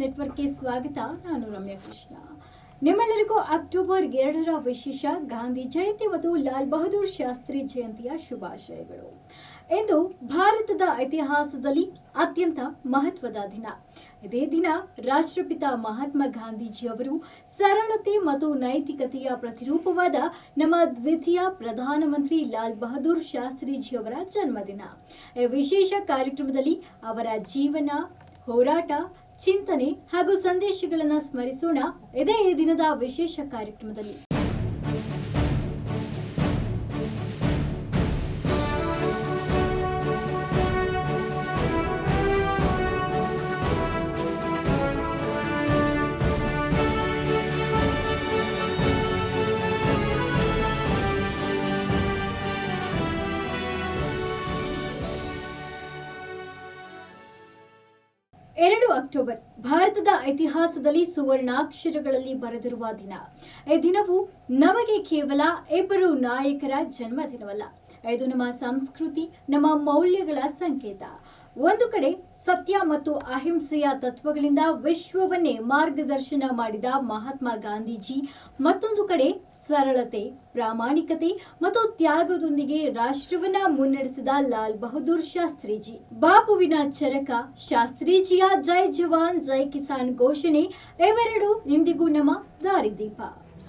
ನೆಟ್ವರ್ಕ್ಗೆ ಸ್ವಾಗತ. ನಾನು ರಮ್ಯಾ ಕೃಷ್ಣ. ನಿಮ್ಮೆಲ್ಲರಿಗೂ ಅಕ್ಟೋಬರ್ ಎರಡರ ವಿಶೇಷ ಗಾಂಧಿ ಜಯಂತಿ ಮತ್ತು ಲಾಲ್ ಬಹದ್ದೂರ್ ಶಾಸ್ತ್ರಿ ಜಯಂತಿಯ ಶುಭಾಶಯಗಳು. ಇಂದು ಭಾರತದ ಇತಿಹಾಸದಲ್ಲಿ ಅತ್ಯಂತ ಮಹತ್ವದ ದಿನ. ಇದೇ ದಿನ ರಾಷ್ಟ್ರಪಿತ ಮಹಾತ್ಮ ಗಾಂಧೀಜಿಯವರು ಸರಳತೆ ಮತ್ತು ನೈತಿಕತೆಯ ಪ್ರತಿರೂಪವಾದ ನಮ್ಮ ದ್ವಿತೀಯ ಪ್ರಧಾನಮಂತ್ರಿ ಲಾಲ್ ಬಹದ್ದೂರ್ ಶಾಸ್ತ್ರಿಜಿಯವರ ಜನ್ಮದಿನ. ವಿಶೇಷ ಕಾರ್ಯಕ್ರಮದಲ್ಲಿ ಅವರ ಜೀವನ, ಹೋರಾಟ ಚಿಂತನೆ ಹಾಗೂ ಸಂದೇಶಗಳನ್ನು ಸ್ಮರಿಸೋಣ. ಇದೇ ದಿನದ ವಿಶೇಷ ಕಾರ್ಯಕ್ರಮದಲ್ಲಿ. ಅಕ್ಟೋಬರ್. ಭಾರತದ ಇತಿಹಾಸದಲ್ಲಿ ಸುವರ್ಣಾಕ್ಷರಗಳಲ್ಲಿ ಬರೆದಿರುವ ದಿನ. ಈ ದಿನವು ನಮಗೆ ಕೇವಲ ಇಬ್ಬರು ನಾಯಕರ ಜನ್ಮದಿನವಲ್ಲ. ಇದು ನಮ್ಮ ಸಂಸ್ಕೃತಿ, ನಮ್ಮ ಮೌಲ್ಯಗಳ ಸಂಕೇತ. ಒಂದು ಕಡೆ ಸತ್ಯ ಮತ್ತು ಅಹಿಂಸೆಯ ತತ್ವಗಳಿಂದ ವಿಶ್ವವನ್ನೇ ಮಾರ್ಗದರ್ಶನ ಮಾಡಿದ ಮಹಾತ್ಮ ಗಾಂಧೀಜಿ, ಮತ್ತೊಂದು ಕಡೆ ಸರಳತೆ, ಪ್ರಾಮಾಣಿಕತೆ ಮತ್ತು ತ್ಯಾಗದೊಂದಿಗೆ ರಾಷ್ಟ್ರವನ್ನ ಮುನ್ನಡೆಸಿದ ಲಾಲ್ ಬಹದ್ದೂರ್ ಶಾಸ್ತ್ರೀಜಿ. ಬಾಪುವಿನ ಚರಕ ಶಾಸ್ತ್ರೀಜಿಯ ಜೈ ಜವಾನ್, ಜೈ ಕಿಸಾನ್ ಘೋಷಣೆ, ಇವೆರಡು ಇಂದಿಗೂ ನಮ್ಮ ದಾರಿದೀಪ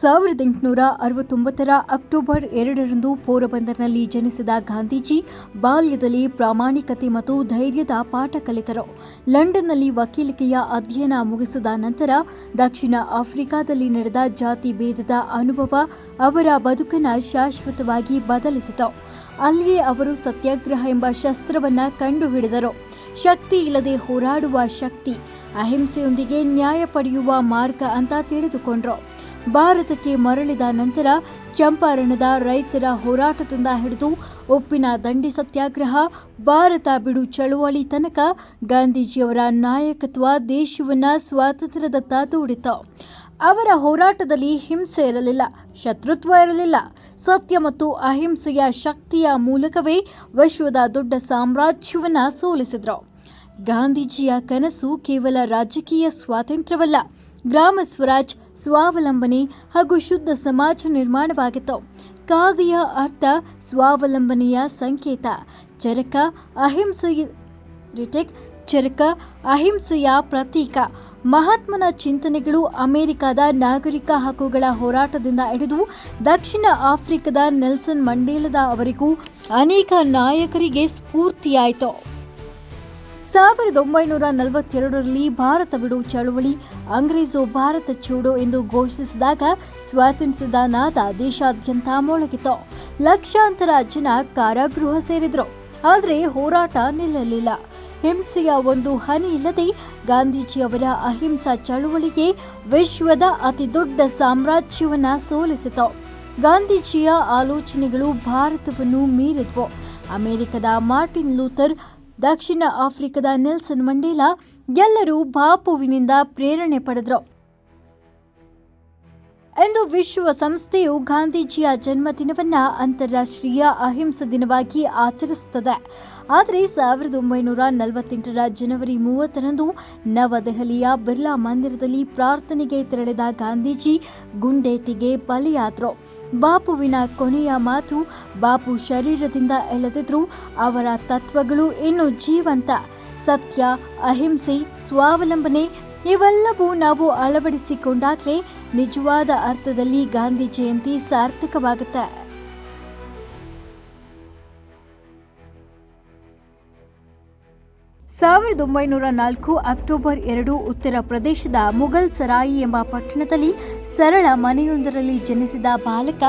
ಸಾವಿರದ ಎಂಟುನೂರ ಅರವತ್ತೊಂಬತ್ತರ ಅಕ್ಟೋಬರ್ ಎರಡರಂದು ಪೋರಬಂದರ್ನಲ್ಲಿ ಜನಿಸಿದ ಗಾಂಧೀಜಿ ಬಾಲ್ಯದಲ್ಲಿ ಪ್ರಾಮಾಣಿಕತೆ ಮತ್ತು ಧೈರ್ಯದ ಪಾಠ ಕಲಿತರು. ಲಂಡನ್ನಲ್ಲಿ ವಕೀಲಿಕೆಯ ಅಧ್ಯಯನ ಮುಗಿಸಿದ ನಂತರ ದಕ್ಷಿಣ ಆಫ್ರಿಕಾದಲ್ಲಿ ನಡೆದ ಜಾತಿ ಭೇದದ ಅನುಭವ ಅವರ ಬದುಕನ್ನು ಶಾಶ್ವತವಾಗಿ ಬದಲಿಸಿತು. ಅಲ್ಲಿಯೇ ಅವರು ಸತ್ಯಾಗ್ರಹ ಎಂಬ ಶಸ್ತ್ರವನ್ನ ಕಂಡುಹಿಡಿದರು. ಶಕ್ತಿ ಇಲ್ಲದೆ ಹೋರಾಡುವ ಶಕ್ತಿ, ಅಹಿಂಸೆಯೊಂದಿಗೆ ನ್ಯಾಯ ಪಡೆಯುವ ಮಾರ್ಗ ಅಂತ ತಿಳಿದುಕೊಂಡ್ರು. ಭಾರತಕ್ಕೆ ಮರಳಿದ ನಂತರ ಚಂಪಾರಣದ ರೈತರ ಹೋರಾಟದಿಂದ ಹಿಡಿದು ಉಪ್ಪಿನ ದಂಡಿ ಸತ್ಯಾಗ್ರಹ, ಭಾರತ ಬಿಡು ಚಳುವಳಿ ತನಕ ಗಾಂಧೀಜಿಯವರ ನಾಯಕತ್ವ ದೇಶವನ್ನ ಸ್ವಾತಂತ್ರ್ಯದತ್ತ ದೂಡಿತು ಅವರ ಹೋರಾಟದಲ್ಲಿ ಹಿಂಸೆ ಇರಲಿಲ್ಲ, ಶತ್ರುತ್ವ ಇರಲಿಲ್ಲ. ಸತ್ಯ ಮತ್ತು ಅಹಿಂಸೆಯ ಶಕ್ತಿಯ ಮೂಲಕವೇ ವಿಶ್ವದ ದೊಡ್ಡ ಸಾಮ್ರಾಜ್ಯವನ್ನು ಸೋಲಿಸಿದರು. ಗಾಂಧೀಜಿಯ ಕನಸು ಕೇವಲ ರಾಜಕೀಯ ಸ್ವಾತಂತ್ರ್ಯವಲ್ಲ, ಗ್ರಾಮ ಸ್ವರಾಜ್ ಸ್ವಾವಲಂಬನೆ ಹಾಗೂ ಶುದ್ಧ ಸಮಾಜ ನಿರ್ಮಾಣವಾಗಿತ್ತು. ಖಾದಿಯ ಅರ್ಥ ಸ್ವಾವಲಂಬನೆಯ ಸಂಕೇತ. ಚರಕ ಅಹಿಂಸೆಯ ರಿಟೆಕ್, ಚರಕ ಅಹಿಂಸೆಯ ಪ್ರತೀಕ. ಮಹಾತ್ಮನ ಚಿಂತನೆಗಳು ಅಮೆರಿಕದ ನಾಗರಿಕ ಹಕ್ಕುಗಳ ಹೋರಾಟದಿಂದ ಹಿಡಿದು ದಕ್ಷಿಣ ಆಫ್ರಿಕಾದ ನೆಲ್ಸನ್ ಮಂಡೇಲದ ಅವರಿಗೂ ಅನೇಕ ನಾಯಕರಿಗೆ ಸ್ಫೂರ್ತಿಯಾಯಿತು. ಸಾವಿರದ ಒಂಬೈನೂರ ನಲವತ್ತೆರಡರಲ್ಲಿ ಭಾರತ ಬಿಡು ಚಳುವಳಿ, ಅಂಗ್ರೇಜು ಭಾರತ ಚೂಡು ಎಂದು ಘೋಷಿಸಿದಾಗ ಸ್ವಾತಂತ್ರ್ಯದ ನಾದ ದೇಶಾದ್ಯಂತ ಮೊಳಗಿತು. ಲಕ್ಷಾಂತರ ಜನ ಕಾರಾಗೃಹ ಸೇರಿದರು, ಆದರೆ ಹೋರಾಟ ನಿಲ್ಲಲಿಲ್ಲ. ಹಿಂಸೆಯ ಒಂದು ಹನಿ ಇಲ್ಲದೆ ಗಾಂಧೀಜಿಯವರ ಅಹಿಂಸಾ ಚಳುವಳಿಗೆ ವಿಶ್ವದ ಅತಿ ದೊಡ್ಡ ಸಾಮ್ರಾಜ್ಯವನ್ನ ಸೋಲಿಸಿತು. ಗಾಂಧೀಜಿಯ ಆಲೋಚನೆಗಳು ಭಾರತವನ್ನು ಮೀರಿದ್ವು. ಅಮೆರಿಕದ ಮಾರ್ಟಿನ್ ಲೂಥರ್, ದಕ್ಷಿಣ ಆಫ್ರಿಕಾದ ನೆಲ್ಸನ್ ಮಂಡೇಲಾ ಎಲ್ಲರೂ ಬಾಪುವಿನಿಂದ ಪ್ರೇರಣೆ ಪಡೆದರು. ಎಂದು ವಿಶ್ವಸಂಸ್ಥೆಯು ಗಾಂಧೀಜಿಯ ಜನ್ಮದಿನವನ್ನ ಅಂತಾರಾಷ್ಟ್ರೀಯ ಅಹಿಂಸಾ ದಿನವಾಗಿ ಆಚರಿಸುತ್ತದೆ. ಆದರೆ ಸಾವಿರದ ಒಂಬೈನೂರ ನಲವತ್ತೆಂಟರ ಜನವರಿ ಮೂವತ್ತರಂದು ನವದೆಹಲಿಯ ಬಿರ್ಲಾ ಮಂದಿರದಲ್ಲಿ ಪ್ರಾರ್ಥನೆಗೆ ತೆರಳಿದ ಗಾಂಧೀಜಿ ಗುಂಡೇಟಿಗೆ ಬಲಿಯಾದರು. ಬಾಪುವಿನ ಕೊನೆಯ ಮಾತು ಬಾಪು ಶರೀರದಿಂದ ಎಳೆದಿದ್ರು, ಅವರ ತತ್ವಗಳು ಇನ್ನೂ ಜೀವಂತ. ಸತ್ಯ, ಅಹಿಂಸೆ, ಸ್ವಾವಲಂಬನೆ ಇವೆಲ್ಲವೂ ನಾವು ಅಳವಡಿಸಿಕೊಂಡಾಗಲೇ ನಿಜವಾದ ಅರ್ಥದಲ್ಲಿ ಗಾಂಧಿ ಜಯಂತಿ ಸಾರ್ಥಕವಾಗುತ್ತೆ. ಸಾವಿರದ ಒಂಬೈನೂರ ನಾಲ್ಕು ಅಕ್ಟೋಬರ್ ಎರಡು ಉತ್ತರ ಪ್ರದೇಶದ ಮುಘಲ್ ಸರಾಯಿ ಎಂಬ ಪಟ್ಟಣದಲ್ಲಿ ಸರಳ ಮನೆಯೊಂದರಲ್ಲಿ ಜನಿಸಿದ ಬಾಲಕ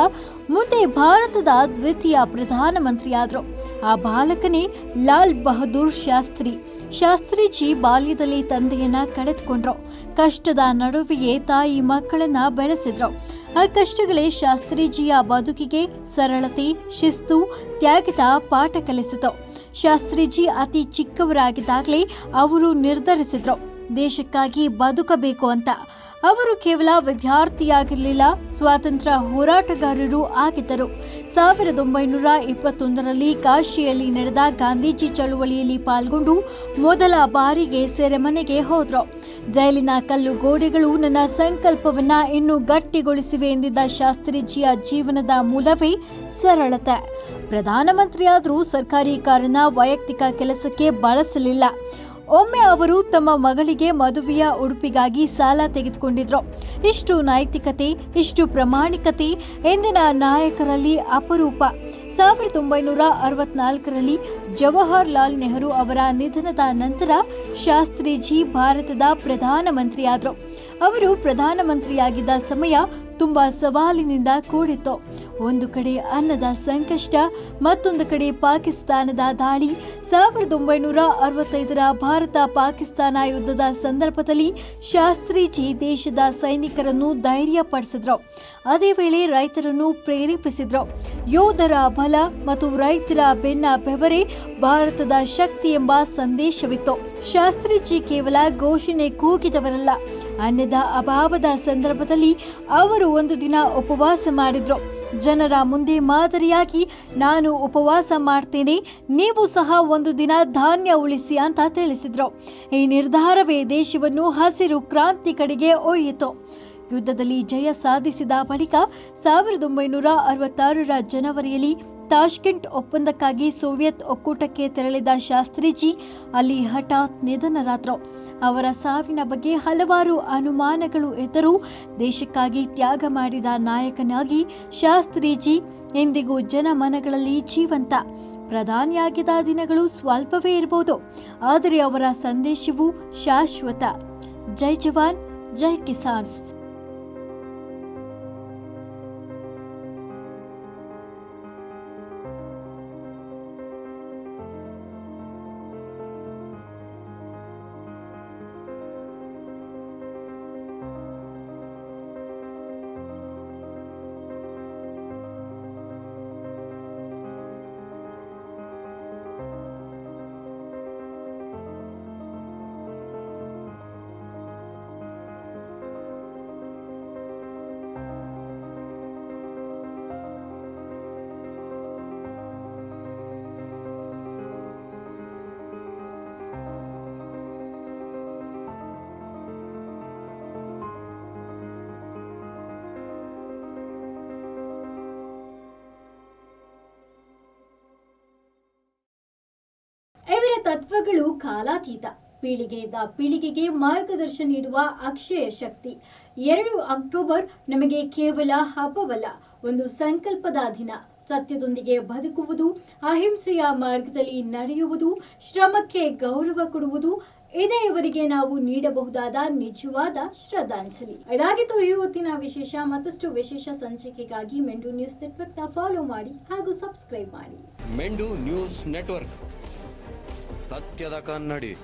ಮುಂದೆ ಭಾರತದ ದ್ವಿತೀಯ ಪ್ರಧಾನಮಂತ್ರಿಯಾದರು. ಆ ಬಾಲಕನೇ ಲಾಲ್ ಬಹದ್ದೂರ್ ಶಾಸ್ತ್ರಿ. ಶಾಸ್ತ್ರೀಜಿ ಬಾಲ್ಯದಲ್ಲಿ ತಂದೆಯನ್ನ ಕಳೆದುಕೊಂಡ್ರು. ಕಷ್ಟದ ನಡುವೆಯೇ ತಾಯಿ ಮಕ್ಕಳನ್ನ ಬೆಳೆಸಿದ್ರು. ಆ ಕಷ್ಟಗಳೇ ಶಾಸ್ತ್ರೀಜಿಯ ಬದುಕಿಗೆ ಸರಳತೆ, ಶಿಸ್ತು, ತ್ಯಾಗದ ಪಾಠ ಕಲಿಸಿತು. ಶಾಸ್ತ್ರೀಜಿ ಅತಿ ಚಿಕ್ಕವರಾಗಿದ್ದಾಗಲೇ ಅವರು ನಿರ್ಧರಿಸಿದ್ರು. ದೇಶಕ್ಕಾಗಿ ಬದುಕಬೇಕು ಅಂತ. ಅವರು ಕೇವಲ ವಿದ್ಯಾರ್ಥಿಯಾಗಿರಲಿಲ್ಲ, ಸ್ವಾತಂತ್ರ್ಯ ಹೋರಾಟಗಾರರು ಆಗಿದ್ದರು. ಸಾವಿರದ ಒಂಬೈನೂರ ಇಪ್ಪತ್ತೊಂದರಲ್ಲಿ ಕಾಶಿಯಲ್ಲಿ ನಡೆದ ಗಾಂಧೀಜಿ ಚಳುವಳಿಯಲ್ಲಿ ಪಾಲ್ಗೊಂಡು ಮೊದಲ ಬಾರಿಗೆ ಸೆರೆಮನೆಗೆ ಹೋದ್ರು. ಜೈಲಿನ ಕಲ್ಲು ಗೋಡೆಗಳು ನನ್ನ ಸಂಕಲ್ಪವನ್ನ ಇನ್ನೂ ಗಟ್ಟಿಗೊಳಿಸಿವೆ ಎಂದಿದ್ದ ಶಾಸ್ತ್ರೀಜಿಯ ಜೀವನದ ಮೂಲವೇ ಸರಳತೆ. ಪ್ರಧಾನಮಂತ್ರಿಯಾದರೂ ಸರ್ಕಾರಿ ಕಾರನ್ನ ವೈಯಕ್ತಿಕ ಕೆಲಸಕ್ಕೆ ಬಳಸಲಿಲ್ಲ. ಒಮ್ಮೆ ಅವರು ತಮ್ಮ ಮಗಳಿಗೆ ಮದುವೆಯ ಉಡುಪಿಗಾಗಿ ಸಾಲ ತೆಗೆದುಕೊಂಡಿದ್ರು. ಇಷ್ಟು ನೈತಿಕತೆ, ಇಷ್ಟು ಪ್ರಾಮಾಣಿಕತೆ, ಎಂದಿನ ನಾಯಕರಲ್ಲಿ ಅಪರೂಪ. ಸಾವಿರದ ಒಂಬೈನೂರ ಅರವತ್ನಾಲ್ಕರಲ್ಲಿ ಜವಾಹರ್ ಲಾಲ್ ನೆಹರು ಅವರ ನಿಧನದ ನಂತರ ಶಾಸ್ತ್ರೀಜಿ ಭಾರತದ ಪ್ರಧಾನಮಂತ್ರಿಯಾದರು. ಅವರು ಪ್ರಧಾನಮಂತ್ರಿಯಾಗಿದ್ದ ಸಮಯ ತುಂಬಾ ಸವಾಲಿನಿಂದ ಕೂಡಿತ್ತು. ಒಂದು ಕಡೆ ಅನ್ನದ ಸಂಕಷ್ಟ, ಮತ್ತೊಂದು ಕಡೆ ಪಾಕಿಸ್ತಾನದ ದಾಳಿ. ಸಾವಿರದ ಒಂಬೈನೂರ ಅರವತ್ತೈದರ ಭಾರತ ಪಾಕಿಸ್ತಾನ ಯುದ್ಧದ ಸಂದರ್ಭದಲ್ಲಿ ಶಾಸ್ತ್ರೀಜಿ ದೇಶದ ಸೈನಿಕರನ್ನು ಧೈರ್ಯ ಪಡಿಸಿದ್ರು ಅದೇ ವೇಳೆ ರೈತರನ್ನು ಪ್ರೇರೇಪಿಸಿದ್ರು. ಯೋಧರ ಬಲ ಮತ್ತು ರೈತರ ಬೆನ್ನ ಬೆವರೇ ಭಾರತದ ಶಕ್ತಿ ಎಂಬ ಸಂದೇಶವಿತ್ತು. ಶಾಸ್ತ್ರೀಜಿ ಕೇವಲ ಘೋಷಣೆ ಕೂಗಿದವರಲ್ಲ. ಅನ್ನದ ಅಭಾವದ ಸಂದರ್ಭದಲ್ಲಿ ಅವರು ಒಂದು ದಿನ ಉಪವಾಸ ಮಾಡಿದ್ರು. ಜನರ ಮುಂದೆ ಮಾದರಿಯಾಗಿ, ನಾನು ಉಪವಾಸ ಮಾಡ್ತೇನೆ, ನೀವು ಸಹ ಒಂದು ದಿನ ಧಾನ್ಯ ಉಳಿಸಿ ಅಂತ ತಿಳಿಸಿದ್ರು. ಈ ನಿರ್ಧಾರವೇ ದೇಶವನ್ನು ಹಸಿರು ಕ್ರಾಂತಿ ಕಡೆಗೆ ಒಯ್ಯಿತು. ಯುದ್ಧದಲ್ಲಿ ಜಯ ಸಾಧಿಸಿದ ಬಳಿಕ ಸಾವಿರದ ಒಂಬೈನೂರ ಅರವತ್ತಾರರ ಜನವರಿಯಲ್ಲಿ ತಾಷ್ಕೆಂಟ್ ಒಪ್ಪಂದಕ್ಕಾಗಿ ಸೋವಿಯತ್ ಒಕ್ಕೂಟಕ್ಕೆ ತೆರಳಿದ ಶಾಸ್ತ್ರೀಜಿ ಅಲ್ಲಿ ಹಠಾತ್ ನಿಧನರಾದರು. ಅವರ ಸಾವಿನ ಬಗ್ಗೆ ಹಲವಾರು ಅನುಮಾನಗಳು ಎದ್ದರೂ ದೇಶಕ್ಕಾಗಿ ತ್ಯಾಗ ಮಾಡಿದ ನಾಯಕನಾಗಿ ಶಾಸ್ತ್ರೀಜಿ ಎಂದಿಗೂ ಜನಮನಗಳಲ್ಲಿ ಜೀವಂತ. ಪ್ರಧಾನಿಯಾಗಿದ್ದ ದಿನಗಳು ಸ್ವಲ್ಪವೇ ಇರಬಹುದು, ಆದರೆ ಅವರ ಸಂದೇಶವು ಶಾಶ್ವತ. ಜೈ ಜವಾನ್, ಜೈ ಕಿಸಾನ್. ತತ್ವಗಳು ಕಾಲಾತೀತ. ಪೀಳಿಗೆಯಿಂದ ಪೀಳಿಗೆಗೆ ಮಾರ್ಗದರ್ಶನ ನೀಡುವ ಅಕ್ಷಯ ಶಕ್ತಿ. ಎರಡು ಅಕ್ಟೋಬರ್ ನಮಗೆ ಕೇವಲ ಹಬ್ಬವಲ್ಲ, ಒಂದು ಸಂಕಲ್ಪದ ದಿನ. ಸತ್ಯದೊಂದಿಗೆ ಬದುಕುವುದು, ಅಹಿಂಸೆಯ ಮಾರ್ಗದಲ್ಲಿ ನಡೆಯುವುದು, ಶ್ರಮಕ್ಕೆ ಗೌರವ ಕೊಡುವುದು ಇದೇ ಇವರಿಗೆ ನಾವು ನೀಡಬಹುದಾದ ನಿಜವಾದ ಶ್ರದ್ಧಾಂಜಲಿ. ಇದಾಗಿತ್ತು ಈ ಹೊತ್ತಿನ ವಿಶೇಷ, ಮತ್ತಷ್ಟು ವಿಶೇಷ ಸಂಚಿಕೆಗಾಗಿ ಮೆಂಡು ನ್ಯೂಸ್ ನೆಟ್ವರ್ಕ್ನ ಫಾಲೋ ಮಾಡಿ ಹಾಗೂ ಸಬ್ಸ್ಕ್ರೈಬ್ ಮಾಡಿ. ಮೆಂಡು ನ್ಯೂಸ್ ನೆಟ್ವರ್ಕ್. ಸತ್ಯದ ಕನ್ನಡಿ.